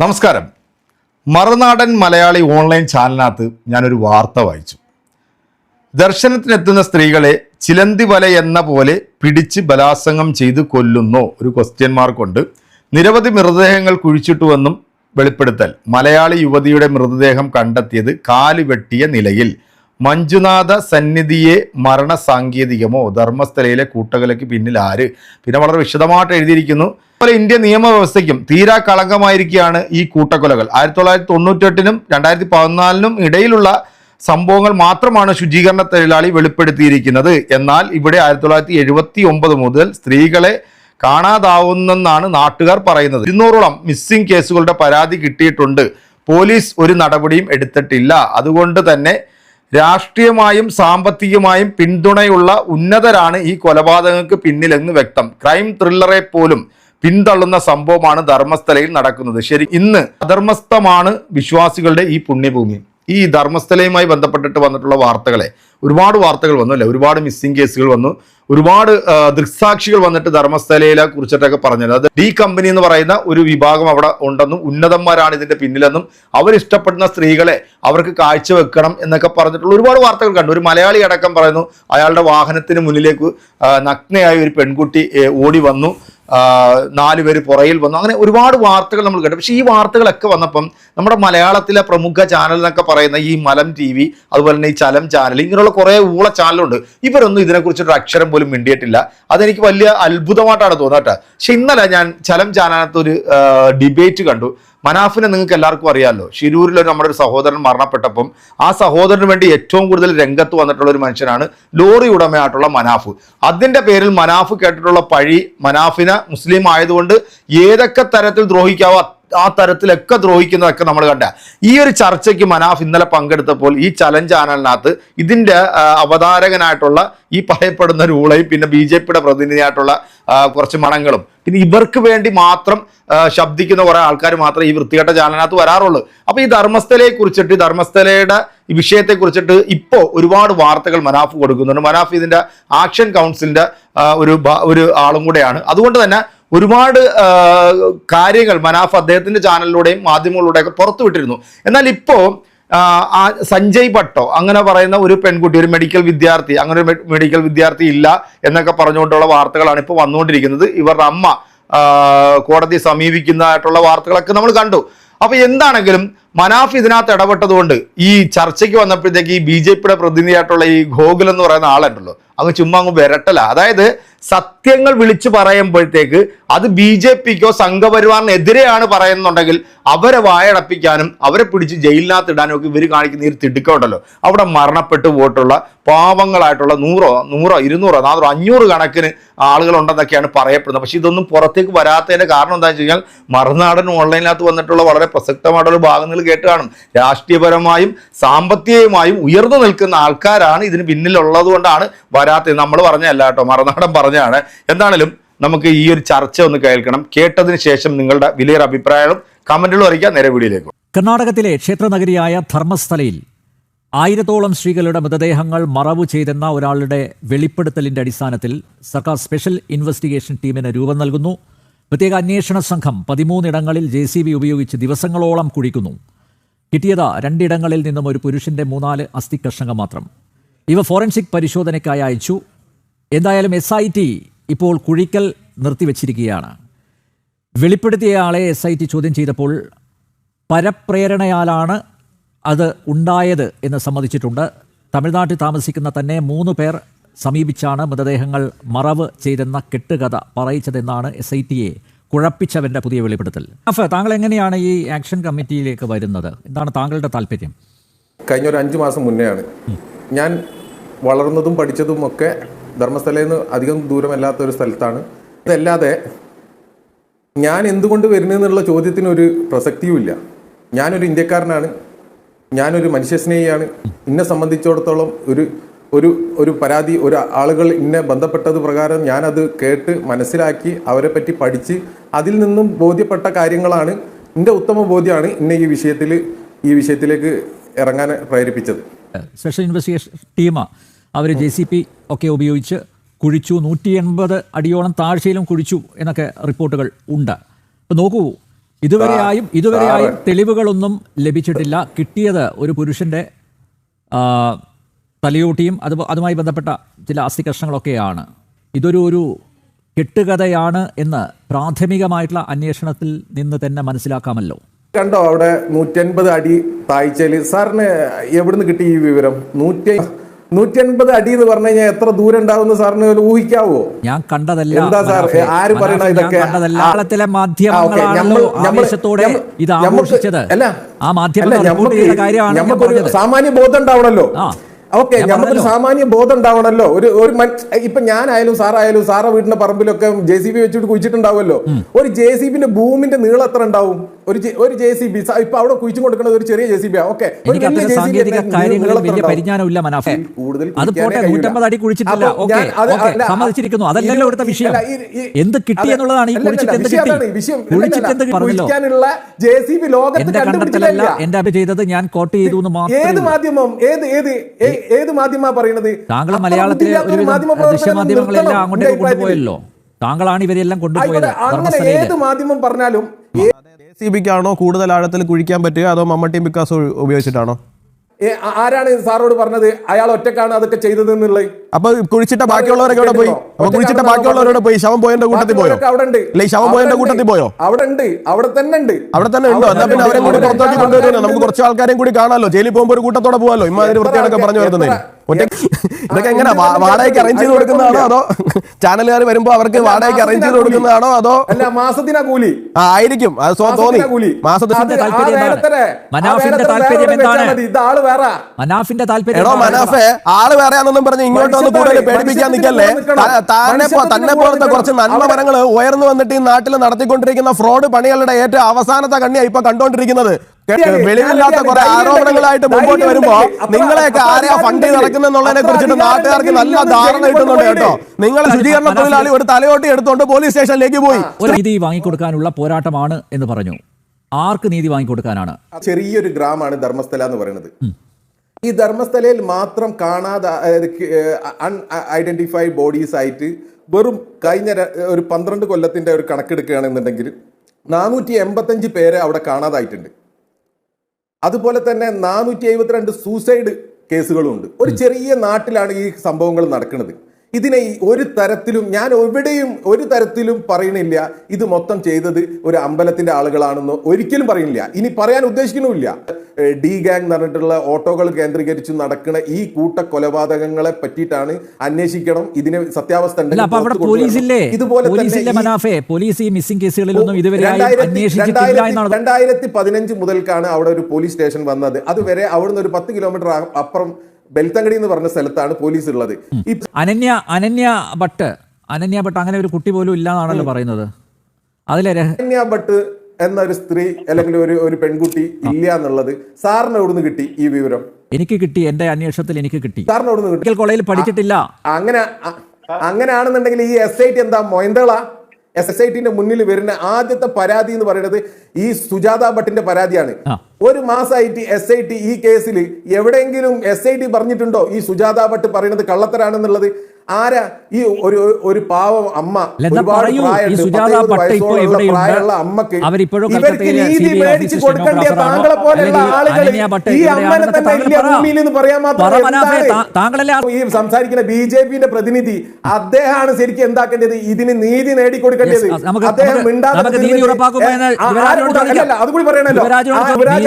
നമസ്കാരം. മറുനാടൻ മലയാളി ഓൺലൈൻ ചാനലിനകത്ത് ഞാനൊരു വാർത്ത വായിച്ചു. ദർശനത്തിനെത്തുന്ന സ്ത്രീകളെ ചിലന്തി വല എന്ന പോലെ പിടിച്ച് ബലാത്സംഗം ചെയ്ത് കൊല്ലുന്നു ഒരു ക്വസ്റ്റ്യൻ മാർക്കുണ്ട് നിരവധി മൃതദേഹങ്ങൾ കുഴിച്ചിട്ടുവെന്നും വെളിപ്പെടുത്തൽ. മലയാളി യുവതിയുടെ മൃതദേഹം കണ്ടെത്തിയത് കാൽ വെട്ടിയ നിലയിൽ. മഞ്ജുനാഥ സന്നിധിയെ മരണ സാങ്കേതികമോ ധർമ്മസ്ഥലയിലെ കൂട്ടകലയ്ക്ക് പിന്നിൽ ആര്? പിന്നെ വളരെ വിശദമായിട്ട് എഴുതിയിരിക്കുന്നു. അതുപോലെ ഇന്ത്യ നിയമവ്യവസ്ഥയ്ക്കും തീരാ കളങ്കമായിരിക്കുകയാണ് ഈ കൂട്ടക്കൊലകൾ. ആയിരത്തി തൊള്ളായിരത്തി തൊണ്ണൂറ്റെട്ടിനും രണ്ടായിരത്തി പതിനാലിനും ഇടയിലുള്ള സംഭവങ്ങൾ മാത്രമാണ് ശുചീകരണ തൊഴിലാളി വെളിപ്പെടുത്തിയിരിക്കുന്നത്. എന്നാൽ ഇവിടെ ആയിരത്തി തൊള്ളായിരത്തി എഴുപത്തി ഒമ്പത് മുതൽ സ്ത്രീകളെ കാണാതാവുന്നെന്നാണ് നാട്ടുകാർ പറയുന്നത്. ഇരുന്നൂറോളം മിസ്സിംഗ് കേസുകളുടെ പരാതി കിട്ടിയിട്ടുണ്ട്. പോലീസ് ഒരു നടപടിയും എടുത്തിട്ടില്ല. അതുകൊണ്ട് തന്നെ രാഷ്ട്രീയമായും സാമ്പത്തികമായും പിന്തുണയുള്ള ഉന്നതരാണ് ഈ കൊലപാതകങ്ങൾക്ക് പിന്നിലെന്ന് വ്യക്തം. ക്രൈം ത്രില്ലറെ പോലും പിന്തള്ളുന്ന സംഭവമാണ് ധർമ്മസ്ഥലയിൽ നടക്കുന്നത്. ശരി ഇന്ന് അധർമ്മസ്ഥമാണ് വിശ്വാസികളുടെ ഈ പുണ്യഭൂമി. ഈ ധർമ്മസ്ഥലയുമായി ബന്ധപ്പെട്ടിട്ട് വന്നിട്ടുള്ള വാർത്തകളെ ഒരുപാട് വാർത്തകൾ വന്നു അല്ലേ? ഒരുപാട് മിസ്സിംഗ് കേസുകൾ വന്നു. ഒരുപാട് ദൃക്സാക്ഷികൾ വന്നിട്ട് ധർമ്മസ്ഥലയിലെ കുറിച്ചിട്ടൊക്കെ പറഞ്ഞത്. അത് ഡി കമ്പനി എന്ന് പറയുന്ന ഒരു വിഭാഗം അവിടെ ഉണ്ടെന്നും ഉന്നതന്മാരാണ് ഇതിന്റെ പിന്നിലെന്നും അവരിഷ്ടപ്പെടുന്ന സ്ത്രീകളെ അവർക്ക് കാഴ്ചവെക്കണം എന്നൊക്കെ പറഞ്ഞിട്ടുള്ള ഒരുപാട് വാർത്തകൾ കണ്ടു. ഒരു മലയാളി അടക്കം പറയുന്നു അയാളുടെ വാഹനത്തിന് മുന്നിലേക്ക് നഗ്നയായ ഒരു പെൺകുട്ടി ഓടി വന്നു. ആ, നാല് പേര് പുറയിൽ വന്നു. അങ്ങനെ ഒരുപാട് വാർത്തകൾ നമ്മൾ കേട്ടു പക്ഷേ ഈ വാർത്തകളൊക്കെ വന്നപ്പം നമ്മുടെ മലയാളത്തിലെ പ്രമുഖ ചാനൽ എന്നൊക്കെ പറയുന്ന ഈ മലം ടി വി അതുപോലെ തന്നെ ഈ ചലം ചാനൽ ഇങ്ങനെയുള്ള കുറേ ഊള ചാനലുണ്ട് ഇവരൊന്നും ഇതിനെക്കുറിച്ചൊരു അക്ഷരം പോലും മിണ്ടിയിട്ടില്ല. അതെനിക്ക് വലിയ അത്ഭുതമായിട്ടാണ് തോന്നുന്നത് കേട്ടോ. പക്ഷെ ഇന്നലെ ഞാൻ ചലം ചാനലിനകത്ത് ഒരു ഡിബേറ്റ് കണ്ടു. മനാഫിനെ നിങ്ങൾക്ക് എല്ലാവർക്കും അറിയാമല്ലോ. ഷിരൂരിൽ നമ്മുടെ ഒരു സഹോദരൻ മരണപ്പെട്ടപ്പം ആ സഹോദരന് വേണ്ടി ഏറ്റവും കൂടുതൽ രംഗത്ത് വന്നിട്ടുള്ള ഒരു മനുഷ്യനാണ് ലോറി ഉടമയായിട്ടുള്ള മനാഫ്. അതിന്റെ പേരിൽ മനാഫ് കേട്ടിട്ടുള്ള പഴി മനാഫിനെ മുസ്ലിം ആയതുകൊണ്ട് ഏതൊക്കെ തരത്തിൽ ദ്രോഹിക്കാവോ ആ തരത്തിലൊക്കെ ദ്രോഹിക്കുന്നതൊക്കെ നമ്മൾ കണ്ട. ഈ ഒരു ചർച്ചയ്ക്ക് മനാഫ് ഇന്നലെ പങ്കെടുത്തപ്പോൾ ഈ ചലഞ്ച് ചാനലിനകത്ത് ഇതിന്റെ അവതാരകനായിട്ടുള്ള ഈ പറയപ്പെടുന്ന രൂളയും പിന്നെ ബി ജെ പിയുടെ പ്രതിനിധിയായിട്ടുള്ള കുറച്ച് മണങ്ങളും. പിന്നെ ഇവർക്ക് വേണ്ടി മാത്രം ശബ്ദിക്കുന്ന കുറെ ആൾക്കാർ മാത്രമേ ഈ വൃത്തികെട്ട ചാനലിനകത്ത് വരാറുള്ളൂ. അപ്പൊ ഈ ധർമ്മസ്ഥലയെ കുറിച്ചിട്ട് ധർമ്മസ്ഥലയുടെ വിഷയത്തെ കുറിച്ചിട്ട് ഇപ്പോൾ ഒരുപാട് വാർത്തകൾ മനാഫ് കൊടുക്കുന്നുണ്ട്. മനാഫ് ഇതിന്റെ ആക്ഷൻ കൗൺസിലിന്റെ ഒരു ഒരു ആളും കൂടെയാണ്. അതുകൊണ്ട് തന്നെ ഒരുപാട് കാര്യങ്ങൾ മനാഫ് അദ്ദേഹത്തിന്റെ ചാനലിലൂടെയും മാധ്യമങ്ങളിലൂടെയൊക്കെ പുറത്തുവിട്ടിരുന്നു. എന്നാൽ ഇപ്പോൾ ആ സഞ്ജയ് ഭട്ടോ അങ്ങനെ പറയുന്ന ഒരു പെൺകുട്ടി ഒരു മെഡിക്കൽ വിദ്യാർത്ഥി അങ്ങനെ ഒരു മെഡിക്കൽ വിദ്യാർത്ഥി ഇല്ല എന്നൊക്കെ പറഞ്ഞുകൊണ്ടുള്ള വാർത്തകളാണ് ഇപ്പോൾ വന്നുകൊണ്ടിരിക്കുന്നത്. ഇവരുടെ അമ്മ കോടതി സമീപിക്കുന്നതായിട്ടുള്ള വാർത്തകളൊക്കെ നമ്മൾ കണ്ടു. അപ്പോൾ എന്താണെങ്കിലും മനാഫ് ഇതിനകത്ത് ഇടപെട്ടതുകൊണ്ട് ഈ ചർച്ചയ്ക്ക് വന്നപ്പോഴത്തേക്ക് ഈ ബി ജെ പിയുടെ പ്രതിനിധിയായിട്ടുള്ള ഈ ഗോകുൽ എന്ന് പറയുന്ന ആളുണ്ടല്ലോ അങ്ങ് ചുമ്മാ അങ്ങ് വിരട്ടല. അതായത് സത്യങ്ങൾ വിളിച്ചു പറയുമ്പോഴത്തേക്ക് അത് ബി ജെ പിക്കോ സംഘപരിവാറിനെതിരെയാണ് പറയുന്നുണ്ടെങ്കിൽ അവരെ വായടപ്പിക്കാനും അവരെ പിടിച്ച് ജയിലിനകത്ത് ഇടാനും ഒക്കെ ഇവർ കാണിക്കുന്ന ഒരു തിടുക്കമുണ്ടല്ലോ അവിടെ മരണപ്പെട്ടു പോയിട്ടുള്ള പാവങ്ങളായിട്ടുള്ള നൂറോ നൂറോ ഇരുന്നൂറോ നാനൂറോ അഞ്ഞൂറ് കണക്കിന് ആളുകളുണ്ടെന്നൊക്കെയാണ് പറയപ്പെടുന്നത്. പക്ഷെ ഇതൊന്നും പുറത്തേക്ക് വരാത്തതിന്റെ കാരണം എന്താണെന്ന് വെച്ച് കഴിഞ്ഞാൽ മറുനാടൻ ഓൺലൈനിനകത്ത് വന്നിട്ടുള്ള വളരെ പ്രസക്തമായിട്ടുള്ള ഭാഗങ്ങൾ കേട്ട് കാണും രാഷ്ട്രീയപരമായും സാമ്പത്തികമായും ഉയർന്നു നിൽക്കുന്ന ആൾക്കാരാണ് ഇതിന് പിന്നിലുള്ളത് കൊണ്ടാണ് വരാത്തത് നമ്മൾ പറഞ്ഞല്ല കേട്ടോ. മറുനാടൻ പറഞ്ഞാണ് എന്താണേലും നമുക്ക് ഈ ഒരു ചർച്ച ഒന്ന് കേൾക്കണം. കേട്ടതിന് ശേഷം നിങ്ങളുടെ വിലയേറെ അഭിപ്രായങ്ങളും കമന്റുകളും അറിയിക്കാം നേരെ വീഡിയോയിലേക്ക്. കർണാടകത്തിലെ ക്ഷേത്രനഗരിയായ ധർമ്മസ്ഥലയിൽ ആയിരത്തോളം സ്ത്രീകളുടെ മൃതദേഹങ്ങൾ മറവു ചെയ്തെന്ന ഒരാളുടെ വെളിപ്പെടുത്തലിന്റെ അടിസ്ഥാനത്തിൽ സർക്കാർ സ്പെഷ്യൽ ഇൻവെസ്റ്റിഗേഷൻ ടീമിന് രൂപം നൽകുന്നു. പ്രത്യേക അന്വേഷണ സംഘം പതിമൂന്നിടങ്ങളിൽ ജെ സി ബി ഉപയോഗിച്ച് ദിവസങ്ങളോളം കുഴിക്കുന്നു. കിട്ടിയത് രണ്ടിടങ്ങളിൽ നിന്നും ഒരു പുരുഷന്റെ മൂന്നാൽ അസ്ഥി കഷ്ണങ്ങൾ മാത്രം. ഇവ ഫോറൻസിക് പരിശോധനയ്ക്കായി അയച്ചു. എന്തായാലും എസ് ഐ ടി ഇപ്പോൾ കുഴിക്കൽ നിർത്തിവച്ചിരിക്കുകയാണ്. വെളിപ്പെടുത്തിയ ആളെ എസ് ഐ ടി ചോദ്യം ചെയ്തപ്പോൾ പരപ്രേരണയാലാണ് അത് ഉണ്ടായത് എന്ന് സമ്മതിച്ചിട്ടുണ്ട്. തമിഴ്നാട്ടിൽ താമസിക്കുന്ന തന്നെ മൂന്ന് പേർ സമീപിച്ചാണ് മൃതദേഹങ്ങൾ മറവ് ചെയ്തെന്ന കെട്ടുകഥ പറയിച്ചതെന്നാണ് എസ് ഐ ടിയെ കുഴപ്പിച്ചവന്റെ പുതിയ വെളിപ്പെടുത്തൽ. അഫ താങ്കൾ എങ്ങനെയാണ് ഈ ആക്ഷൻ കമ്മിറ്റിയിലേക്ക് വരുന്നത്? എന്താണ് താങ്കളുടെ താല്പര്യം? കഴിഞ്ഞ ഒരു അഞ്ച് മാസം മുന്നെയാണ്. ഞാൻ വളർന്നതും പഠിച്ചതും ഒക്കെ ധർമ്മസ്ഥലയിൽ അധികം ദൂരമല്ലാത്ത ഒരു സ്ഥലത്താണ്. അതല്ലാതെ ഞാൻ എന്തുകൊണ്ട് വരുന്നതെന്നുള്ള ചോദ്യത്തിന് ഒരു പ്രസക്തിയുമില്ല ഞാനൊരു ഇന്ത്യക്കാരനാണ്. ഞാനൊരു മനുഷ്യസ്നേഹിയാണ് എന്നെ സംബന്ധിച്ചിടത്തോളം ഒരു ഒരു ഒരു പരാതി ഒരു ആളുകൾ ഇന്നെ ബന്ധപ്പെട്ടത് പ്രകാരം ഞാനത് കേട്ട് മനസ്സിലാക്കി അവരെ പറ്റി പഠിച്ച് അതിൽ നിന്നും ബോധ്യപ്പെട്ട കാര്യങ്ങളാണ് എന്റെ ഉത്തമ ബോധ്യമാണ് ഇന്നെ ഈ വിഷയത്തിൽ ഈ വിഷയത്തിലേക്ക് ഇറങ്ങാൻ പ്രേരിപ്പിച്ചത്. സ്പെഷ്യൽ ഇൻവെസ്റ്റിഗേഷൻ ടീം അവർ ജെ സി പി ഒക്കെ ഉപയോഗിച്ച് കുഴിച്ചു നൂറ്റി എൺപത് അടിയോളം താഴ്ചയിലും കുഴിച്ചു എന്നൊക്കെ റിപ്പോർട്ടുകൾ ഉണ്ട്. അപ്പം നോക്കൂ ഇതുവരെയായും ഇതുവരെയായും. തെളിവുകളൊന്നും ലഭിച്ചിട്ടില്ല. കിട്ടിയത് ഒരു പുരുഷന്റെ ആ, തലയോട്ടിയും അത് അതുമായി ബന്ധപ്പെട്ട ചില അസ്ഥി കഷ്ണങ്ങളൊക്കെയാണ് ഇതൊരു ഒരു കെട്ടുകഥയാണ് എന്ന് പ്രാഥമികമായിട്ടുള്ള അന്വേഷണത്തിൽ നിന്ന് തന്നെ മനസ്സിലാക്കാമല്ലോ കണ്ടോ അവിടെ നൂറ്റൻപത് അടി താഴ്ചയിൽ സാറിന് എവിടുന്ന് കിട്ടി ഈ വിവരം നൂറ്റി നൂറ്റൻപത് അടി എന്ന് പറഞ്ഞു കഴിഞ്ഞാൽ എത്ര ദൂരം ഉണ്ടാവും സാറിന് ഊഹിക്കാവോ ഞാൻ കണ്ടതല്ല എന്താ സാർ. ആര് പറയണ ഇതൊക്കെ? കേരളത്തിലെ ഞമ്മ- ഇത് ആഘോഷിച്ചത് ആ മാധ്യമം കാര്യമാണ് സാമാന്യ ബോധം ഉണ്ടാവണല്ലോ. ഓക്കെ നമുക്കൊരു. സാമാന്യ ബോധം ഉണ്ടാവണല്ലോ ഒരു ഒരു ഇപ്പൊ ഞാനായാലും സാറായാലും സാറ വീടിന്റെ പറമ്പിലൊക്കെ ജെ സി ബി വെച്ചിട്ട് കുഴിച്ചിട്ടുണ്ടാവുമല്ലോ. ഒരു ജെ സി ബിന്റെ ഭൂമിന്റെ നീളം എത്ര ഉണ്ടാവും? ഒരു ഒരു ജെ സി ബി ഇപ്പൊ അവിടെ കുഴിച്ചു കൊടുക്കുന്നത് ഒരു ചെറിയ ജെ സി ബി ഓക്കെ എന്ത് കിട്ടി എന്നുള്ളതാണ് ഈ കുഴിച്ചിട്ട് എന്ത് കിട്ടി? വിഷയം കുഴിച്ചിട്ട് എന്ത് പറഞ്ഞല്ലോ. കുഴിക്കാനുള്ള ജെ സി ബി ലോകത്ത് കണ്ടുപിടിച്ചില്ല എന്റെ അഭി ചെയ്തത് ഞാൻ കോട്ട് ചെയ്തു എന്ന് ഏത് മാത്രമേ മാധ്യമം ഏത് ഏത് ഏത് മാധ്യമ പറയുന്നത്? താങ്കൾ മലയാളത്തിലെ ദൃശ്യമാധ്യമങ്ങളെല്ലാം അങ്ങോട്ടേക്ക് കൊണ്ടുപോയല്ലോ. താങ്കളാണ് ഇവരെല്ലാം കൊണ്ടുപോയത് അങ്ങനെ ഏത് മാധ്യമം പറഞ്ഞാലും സി ബിക്കാണോ കൂടുതൽ ആഴത്തിൽ കുഴിക്കാൻ പറ്റുക അതോ മമ്മട്ടിയും പിക്കാസോ ഉപയോഗിച്ചിട്ടാണോ? ആരാണ് സാറോട് പറഞ്ഞത്? അയാൾ ഒറ്റക്കാണ് അതൊക്കെ ചെയ്തത് എന്നുള്ളത് അപ്പൊ കുഴിച്ചിട്ട ബാക്കിയുള്ളവരൊക്കെ അവിടെ പോയി? അപ്പൊ കുഴിച്ചിട്ട ബാക്കിയുള്ളവരോട് പോയി? ശവം പോയന്റെ കൂട്ടത്തിൽ പോയോ? അവിടെ ഉണ്ട്. അല്ലെ ശവം പോയന്റെ കൂട്ടത്തിൽ പോയോ? അവിടെ ഉണ്ട്. അവിടെ തന്നെ ഉണ്ട്. അവിടെ തന്നെ ഉണ്ടോ? എന്നാ പിന്നെ അവരെ കൂടി പുറത്തോട്ട് പുറത്താക്കി എത്ര നമുക്ക് കുറച്ച് ആൾക്കാരെയും കൂടി കാണാമല്ലോ ജയിലിൽ പോകുമ്പോൾ ഒരു കൂട്ടത്തോടെ പോകാമല്ലോ ഇമാതിരി എത്ര വൃത്തിയാണൊക്കെ പറഞ്ഞു ഒറ്റ ഇതൊക്കെ എങ്ങനെ വാടകയ്ക്ക് അറേഞ്ച് ചെയ്ത് കൊടുക്കുന്നതാണോ അതോ ചാനലുകാർ വരുമ്പോ അവർക്ക് വാടകയ്ക്ക് അറേഞ്ച് ചെയ്ത് കൊടുക്കുന്നതാണോ അതോ അല്ല മാസത്തിനാ കൂലി. ആ ആയിരിക്കും. അത് സോ- തോന്നി. മാസത്തിന്റെ? മനാഫിന്റെ താല്പര്യം എന്താണ്? മതി. ആൾ വേറെ. മനാഫിന്റെ താല്പര്യം എടോ എന്താണ്? മനാഫെ ആൾ വേറെയാണെന്നും പറഞ്ഞ് ഇങ്ങോട്ട് വന്ന് കൂടുതൽ പേടിപ്പിക്കാൻ നിൽക്കല്ലേ തന്നെ താനെ തന്നെ പോലത്തെ കുറച്ച് നന്മ മരങ്ങൾ ഉയർന്നു വന്നിട്ട് ഈ നാട്ടിൽ നടത്തിക്കൊണ്ടിരിക്കുന്ന ഫ്രോഡ് പണികളുടെ ഏറ്റവും അവസാനത്തെ കണ്ണിയാണ് ഇപ്പൊ കണ്ടുകൊണ്ടിരിക്കുന്നത് ശരിയാണ്. വെളിവില്ലാത്ത കുറെ ആരോപണങ്ങളായിട്ട് മുമ്പോട്ട് വരുമ്പോ നിങ്ങളെയൊക്കെ ആരെയാ ഫണ്ട് നടക്കുന്നെന്നുള്ളതിനെ കുറിച്ചിട്ട് നാട്ടുകാർക്ക് നല്ല ധാരണ കിട്ടുന്നുണ്ട് കേട്ടോ. നിങ്ങൾ ശുചീകരണ തൊഴിലാളി ഒരു തലയോട്ടി എടുത്തോണ്ട് പോലീസ് സ്റ്റേഷനിലേക്ക് പോയി. ഒരു നീതി വാങ്ങിക്കൊടുക്കാനുള്ള പോരാട്ടമാണ് എന്ന് പറഞ്ഞു. ആർക്ക് നീതി വാങ്ങിക്കൊടുക്കാനാണ്? ചെറിയൊരു ഗ്രാമാണ് ധർമ്മസ്ഥല എന്ന് പറയുന്നത്. ഈ ധർമ്മസ്ഥലയിൽ മാത്രം കാണാതെ അൺ ഐഡന്റിഫൈഡ് ബോഡീസ് ആയിട്ട് വെറും കഴിഞ്ഞ ഒരു പന്ത്രണ്ട് കൊല്ലത്തിന്റെ ഒരു കണക്കെടുക്കുകയാണെന്നുണ്ടെങ്കിൽ നാനൂറ്റി എൺപത്തഞ്ച് പേരെ അവിടെ കാണാതായിട്ടുണ്ട്. അതുപോലെ തന്നെ നാനൂറ്റി എഴുപത്തിരണ്ട് സൂസൈഡ് കേസുകളുണ്ട്. ഒരു ചെറിയ നാട്ടിലാണ് ഈ സംഭവങ്ങൾ നടക്കുന്നത്. ഇതിനെ ഒരു തരത്തിലും ഞാൻ എവിടെയും ഒരു തരത്തിലും പറയണില്ല. ഇത് മൊത്തം ചെയ്തത് ഒരു അമ്പലത്തിന്റെ ആളുകളാണെന്ന് ഒരിക്കലും പറയണില്ല. ഇനി പറയാൻ ഉദ്ദേശിക്കണമില്ല ഡി ഗാങ് എന്ന് പറഞ്ഞിട്ടുള്ള ഓട്ടോകൾ കേന്ദ്രീകരിച്ച് നടക്കുന്ന ഈ കൂട്ട കൊലപാതകങ്ങളെ പറ്റിയിട്ടാണ് അന്വേഷിക്കണം. ഇതിന് സത്യാവസ്ഥ ഇതുപോലെ രണ്ടായിരത്തി പതിനഞ്ച് മുതൽക്കാണ് അവിടെ ഒരു പോലീസ് സ്റ്റേഷൻ വന്നത്. അതുവരെ അവിടുന്ന് ഒരു പത്ത് കിലോമീറ്റർ അപ്പുറം ബെൽത്തങ്കടി എന്ന് പറഞ്ഞ സ്ഥലത്താണ് പോലീസ് ഉള്ളത് അനന്യ അനന്യ ഭട്ട്. അനന്യ ഭട്ട് അങ്ങനെ ഒരു കുട്ടി പോലും ഇല്ലാന്നാണല്ലോ പറയുന്നത്. അതിലെ അനന്യ ഭട്ട് എന്ന ഒരു സ്ത്രീ അല്ലെങ്കിൽ ഒരു ഒരു പെൺകുട്ടി ഇല്ല എന്നുള്ളത് സാറിന് എവിടുന്ന് കിട്ടി ഈ വിവരം? എനിക്ക് കിട്ടി എന്റെ അന്വേഷണത്തിൽ എനിക്ക് കിട്ടി. സാറിന് എവിടുന്ന് കിട്ടി? കോളേജിൽ പഠിച്ചിട്ടില്ല. അങ്ങനെ അങ്ങനെയാണെന്നുണ്ടെങ്കിൽ ഈ എസ് ഐ ടി എന്താ മൊയന്തള? എസ് എസ് ഐ ടിന്റെ മുന്നിൽ വരുന്ന ആദ്യത്തെ പരാതി എന്ന് പറയുന്നത് ഈ സുജാത ഭട്ടിന്റെ പരാതിയാണ്. ഒരു മാസമായിട്ട് എസ് ഐ ടി ഈ കേസിൽ എവിടെയെങ്കിലും എസ് ഐ ടി പറഞ്ഞിട്ടുണ്ടോ? ഈ സുജാത ഭട്ട് പറയുന്നത് കള്ളത്തരാണെന്നുള്ളത്? ആരാ ഈ ഒരു ഒരു പാവം അമ്മ? ഒരുപാട് പ്രായമുള്ള അമ്മയ്ക്ക് ഇവർക്ക് നീതി മേടിച്ച് കൊടുക്കേണ്ട താങ്കളെ പോലെയുള്ള ആളുകൾ ഈ അമ്മനെ തന്നെ ഇല്ല ഭൂമിയിൽ എന്ന് പറയാൻ മാത്രം ഈ സംസാരിക്കുന്ന ബി ജെ പിന്റെ പ്രതിനിധി അദ്ദേഹമാണ് ശരിക്കും എന്താക്കേണ്ടത്? ഇതിന് നീതി നേടിക്കൊടുക്കേണ്ടത്. അദ്ദേഹം മിണ്ടാതെ അതുകൂടി പറയണല്ലോ.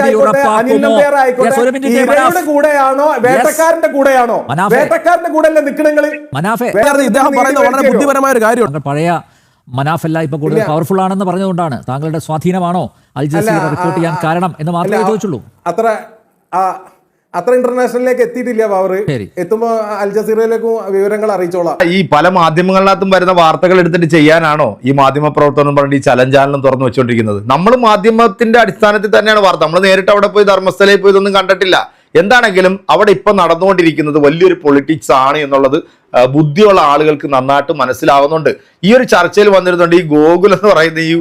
ആയിക്കോട്ടെ, അനിൽ? നമ്പ്യാർ ആയിക്കോട്ടെ മനാഫ്. കൂടെയാണോ വേട്ടക്കാരന്റെ കൂടെയാണോ? വേട്ടക്കാരന്റെ കൂടെ അല്ലേ നിൽക്കണെങ്ങൾ മനാഫെ വേറെ ഇദ്ദേഹം പറയുന്ന വളരെ ബുദ്ധിപരമായ ഒരു കാര്യമാണ് പഴയ മനാഫല്ല ഇപ്പൊ കൂടുതൽ. പവർഫുൾ ആണെന്ന് പറഞ്ഞതുകൊണ്ടാണ്. താങ്കളുടെ സ്വാധീനമാണോ അൽ ജസീറ റിപ്പോർട്ട് ചെയ്യാൻ കാരണം എന്ന് മാത്രമേ ചോദിച്ചുള്ളൂ? അത്ര ആ, അത്ര ഇന്റർനാഷണലിലേക്ക് എത്തിയിട്ടില്ല പവർ. എത്തുമ്പോ അൽ ജസീറയിലേക്കും വിവരങ്ങൾ അറിയിച്ചോളാം. ഈ പല മാധ്യമങ്ങളിനകത്തും വരുന്ന വാർത്തകൾ എടുത്തിട്ട് ചെയ്യാനാണോ ഈ മാധ്യമ പ്രവർത്തനം പറഞ്ഞിട്ട് ഈ ചലഞ്ച് ചാനലും തുറന്നു വെച്ചുകൊണ്ടിരിക്കുന്നത് നമ്മൾ മാധ്യമത്തിന്റെ അടിസ്ഥാനത്തിൽ തന്നെയാണ് വാർത്ത. നമ്മൾ നേരിട്ട് അവിടെ പോയി ധർമ്മസ്ഥലയിൽ പോയി ഇതൊന്നും കണ്ടിട്ടില്ല. എന്താണെങ്കിലും അവിടെ ഇപ്പം നടന്നുകൊണ്ടിരിക്കുന്നത് വലിയൊരു പൊളിറ്റിക്സ് ആണ് എന്നുള്ളത് ബുദ്ധിയുള്ള ആളുകൾക്ക് നന്നായിട്ട് മനസ്സിലാവുന്നുണ്ട്. ഈ ഒരു ചർച്ചയിൽ വന്നിരുന്നുണ്ട് ഈ ഗോകുൽ എന്ന് പറയുന്ന ഈ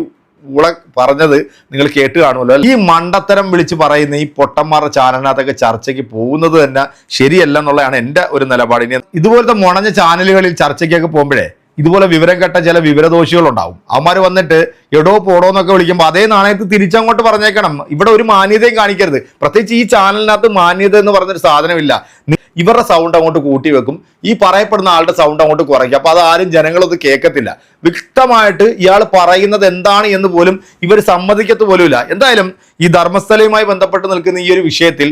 ഉള പറഞ്ഞത് നിങ്ങൾ കേട്ട് കാണുമല്ലോ ഈ മണ്ടത്തരം വിളിച്ച് പറയുന്ന ഈ പൊട്ടന്മാരുടെ ചാനലിനകത്തൊക്കെ ചർച്ചയ്ക്ക് പോകുന്നത് തന്നെ ശരിയല്ല എന്നുള്ളതാണ് എന്റെ ഒരു നിലപാട്. ഇനി ഇതുപോലത്തെ മുണഞ്ഞ ചാനലുകളിൽ ചർച്ചയ്ക്കൊക്കെ പോകുമ്പോഴേ ഇതുപോലെ വിവരം കെട്ട ചില വിവരദോഷികളുണ്ടാവും. അവന്മാർ വന്നിട്ട് എടോ പോടോ എന്നൊക്കെ വിളിക്കുമ്പോൾ അതേ നാണയത്ത് തിരിച്ചങ്ങോട്ട് പറഞ്ഞേക്കണം. ഇവിടെ ഒരു മാന്യതയും കാണിക്കരുത്. പ്രത്യേകിച്ച് ഈ ചാനലിനകത്ത് മാന്യത എന്ന് പറഞ്ഞൊരു സാധനമില്ല. ഇവരുടെ സൗണ്ട് അങ്ങോട്ട് കൂട്ടി വെക്കും. ഈ പറയപ്പെടുന്ന ആളുടെ സൗണ്ട് അങ്ങോട്ട് കുറയ്ക്കും. അപ്പോൾ അത് ആരും കേൾക്കത്തില്ല വ്യക്തമായിട്ട് ഇയാൾ പറയുന്നത് എന്താണ് എന്ന് പോലും ഇവർ സമ്മതിക്കത്ത് പോലുമില്ല. എന്തായാലും ഈ ധർമ്മസ്ഥലയുമായി ബന്ധപ്പെട്ട് നിൽക്കുന്ന ഈ ഒരു വിഷയത്തിൽ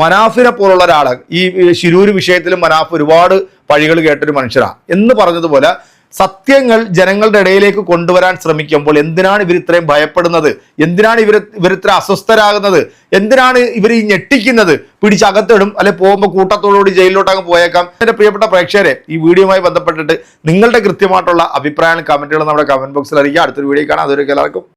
മനാഫിനെ പോലുള്ള ഒരാൾ ഈ ശിരൂര് വിഷയത്തിലും മനാഫ് ഒരുപാട് പഴികൾ കേട്ടൊരു മനുഷ്യരാണ് എന്ന് പറഞ്ഞതുപോലെ സത്യങ്ങൾ ജനങ്ങളുടെ ഇടയിലേക്ക് കൊണ്ടുവരാൻ ശ്രമിക്കുമ്പോൾ എന്തിനാണ് ഇവർ ഇത്രയും ഭയപ്പെടുന്നത്? എന്തിനാണ് ഇവർ ഇത്ര അസ്വസ്ഥരാകുന്നത്? എന്തിനാണ് ഇവർ ഈ ഞെട്ടിക്കുന്നത്? പിടിച്ചകത്തിടും അല്ലെ പോകുമ്പോൾ കൂട്ടത്തോടുകൂടി ജയിലിലോട്ട് അങ്ങ് പോയേക്കാം. എന്റെ പ്രിയപ്പെട്ട പ്രേക്ഷകരെ ഈ വീഡിയോയുമായി ബന്ധപ്പെട്ടിട്ട് നിങ്ങളുടെ കൃത്യമായിട്ടുള്ള അഭിപ്രായങ്ങൾ കമന്റുകൾ നമ്മുടെ കമന്റ് ബോക്സിൽ അറിയിക്കുക അടുത്തൊരു വീഡിയോ കാണാം. അതൊരു എല്ലാവർക്കും.